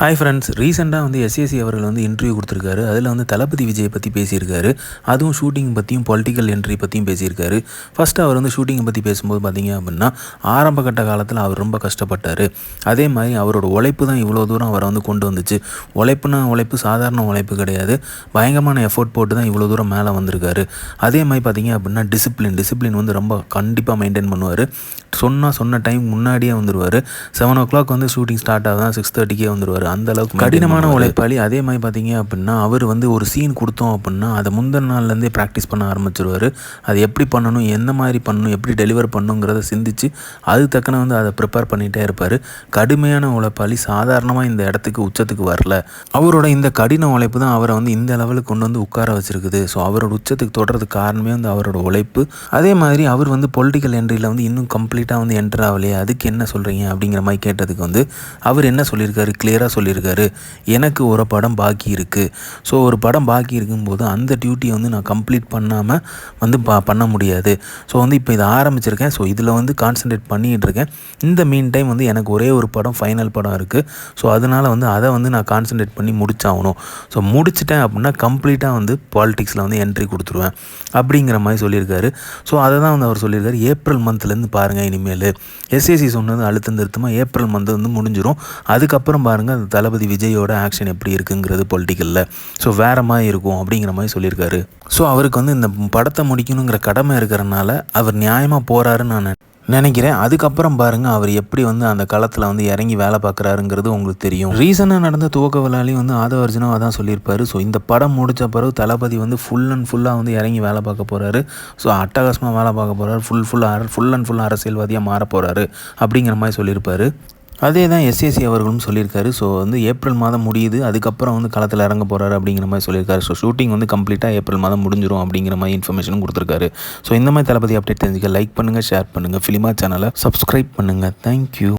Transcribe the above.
Hi friends ரீசெண்டாக வந்து SSC அவர்கள் வந்து இன்டர்வியூ கொடுத்துருக்காரு. அதில் வந்து தளபதி விஜய் பற்றி பேசியிருக்காரு. அதுவும் ஷூட்டிங் பற்றியும் பொலிட்டிக்கல் என்ட்ரி பற்றியும் பேசியிருக்காரு. ஃபஸ்ட்டு அவர் வந்து ஷூட்டிங்கை பற்றி பேசும்போது பார்த்தீங்க அப்படின்னா ஆரம்ப கட்ட காலத்தில் அவர் ரொம்ப கஷ்டப்பட்டார். அதே மாதிரி அவரோட உழைப்பு தான் இவ்வளோ தூரம் அவரை வந்து கொண்டு வந்துச்சு. உழைப்புனா உழைப்பு சாதாரண உழைப்பு கிடையாது. பயங்கரமான எஃபோர்ட் போட்டு தான் இவ்வளோ தூரம் மேலே வந்திருக்காரு. அதே மாதிரி பார்த்தீங்க அப்படின்னா டிசிப்ளின் டிசிப்ளின் வந்து ரொம்ப கண்டிப்பாக மெயின்டைன் பண்ணுவார். சொன்னால் சொன்ன டைம் முன்னாடியே வந்துடுவார் செவன் ஓ கிளாக் வந்து ஷூட்டிங் ஸ்டார்ட் ஆகுதான் சிக்ஸ் தேர்ட்டிக்கே வந்துடுவார் அந்த அளவுக்கு கடினமான உழைப்பாளி. அதே மாதிரி பார்த்தீங்க அப்படின்னா அவர் வந்து ஒரு சீன் கொடுத்தோம் அப்படின்னா அதை முந்தின நாள்லேருந்தே ப்ராக்டிஸ் பண்ண ஆரம்பிச்சிருவார். அது எப்படி பண்ணணும்? எந்த மாதிரி பண்ணணும்? எப்படி டெலிவர் பண்ணணுங்கிறத சிந்திச்சு அது தக்கன வந்து அதை ப்ரிப்பேர் பண்ணிகிட்டே இருப்பார். கடுமையான உழைப்பாளி. சாதாரணமாக இந்த இடத்துக்கு உச்சத்துக்கு வரல. அவரோட இந்த கடின உழைப்பு தான் அவரை வந்து இந்த லெவலுக்கு கொண்டு வந்து உட்கார வச்சிருக்குது. ஸோ அவரோட உச்சத்துக்கு தொடர்றதுக்கு காரணமே வந்து அவரோட உழைப்பு. அதே மாதிரி அவர் வந்து பொலிட்டிக்கல் என்ட்ரியில் வந்து இன்னும் கம்ப்ளீட்டாக வந்து என்டர் ஆகலையே அதுக்கு என்ன சொல்கிறீங்க அப்படிங்கிற மாதிரி கேட்டதுக்கு வந்து அவர் என்ன சொல்லியிருக்காரு? கிளியராக சொல்லியிருக்காரு. எனக்கு ஒரு படம் பாக்கி இருக்குது ஸோ ஒரு படம் பாக்கி இருக்கும்போது அந்த டியூட்டியை வந்து நான் கம்ப்ளீட் பண்ணாமல் வந்து ப பண்ண முடியாது. ஸோ வந்து இப்போ இதை ஆரம்பிச்சிருக்கேன். ஸோ இதில் வந்து கான்சன்ட்ரேட் பண்ணிகிட்டு இருக்கேன். இந்த மீன் டைம் வந்து எனக்கு ஒரே ஒரு படம் ஃபைனல் படம் இருக்குது ஸோ அதனால் வந்து அதை வந்து நான் கான்சன்ட்ரேட் பண்ணி முடிச்சாகணும். ஸோ முடிச்சிட்டேன் அப்படின்னா கம்ப்ளீட்டாக வந்து பாலிடிக்ஸில் வந்து என்ட்ரி கொடுத்துருவேன். அப்படிங்கிற மாதிரி சொல்லியிருக்காரு. ஸோ அதை தான் வந்து அவர் சொல்லியிருக்காரு. ஏப்ரல் மந்த்லேருந்து பாருங்கள் இனிமேல். எஸ்ஏசி சொன்னது அழுத்தம் திருத்தமாக ஏப்ரல் மந்த் வந்து முடிஞ்சிடும் அதுக்கப்புறம் பாருங்கள் அந்த தளபதி விஜயோட ஆக்ஷன் எப்படி இருக்குங்கிறது பொலிட்டிக்கலில் ஸோ வேறு மாதிரி இருக்கும் அப்படிங்கிற மாதிரி சொல்லியிருக்காரு. ஸோ அவருக்கு வந்து இந்த படத்தை முடிக்கணுங்கிற கடமை இருக்கிறனால அவர் நியாயமாக போகிறாருன்னு நான் நினைக்கிறேன். அதுக்கப்புறம் பாருங்கள் அவர் எப்படி வந்து அந்த களத்தில் வந்து இறங்கி வேலை பார்க்குறாருங்கிறது உங்களுக்கு தெரியும். ரீசனாக நடந்த துவக்க விழாலையும் வந்து ஆதவ அர்ஜுனாக சொல்லியிருப்பார் சொல்லியிருப்பாரு. ஸோ இந்த படம் முடித்த பிறகு தளபதி வந்து ஃபுல் அண்ட் ஃபுல்லாக வந்து இறங்கி வேலை பார்க்க போகிறாரு ஸோ அட்டகாசமாக வேலை பார்க்க போகிறாரு ஃபுல் ஃபுல்லாக ஃபுல் அண்ட் ஃபுல் அரசியல்வாதியாக மாற போகிறாரு அப்படிங்கிற மாதிரி சொல்லியிருப்பாரு. அதே தான் எஸ்எஸ்சி அவர்களும் சொல்லியிருக்காரு. ஸோ வந்து ஏப்ரல் மாதம் முடியுது. அதுக்கப்புறம் வந்து களத்தில் இறங்க போகிறாரு அப்படிங்கிற மாதிரி சொல்லியிருக்காரு. ஸோ ஷூட்டிங் வந்து கம்ப்ளீட்டாக ஏப்ரல் மாதம் முடிஞ்சிடும் அப்படிங்கிற மாதிரி இன்ஃபர்மேஷனும் கொடுத்துருக்காரு. ஸோ இந்த மாதிரி தளபதி அப்டேட் தெரிஞ்சுக்க லைக் பண்ணுங்கள் ஷேர் பண்ணுங்கள் ஃபிலிமா சேனலை சப்ஸ்கிரைப் பண்ணுங்கள் தேங்க்யூ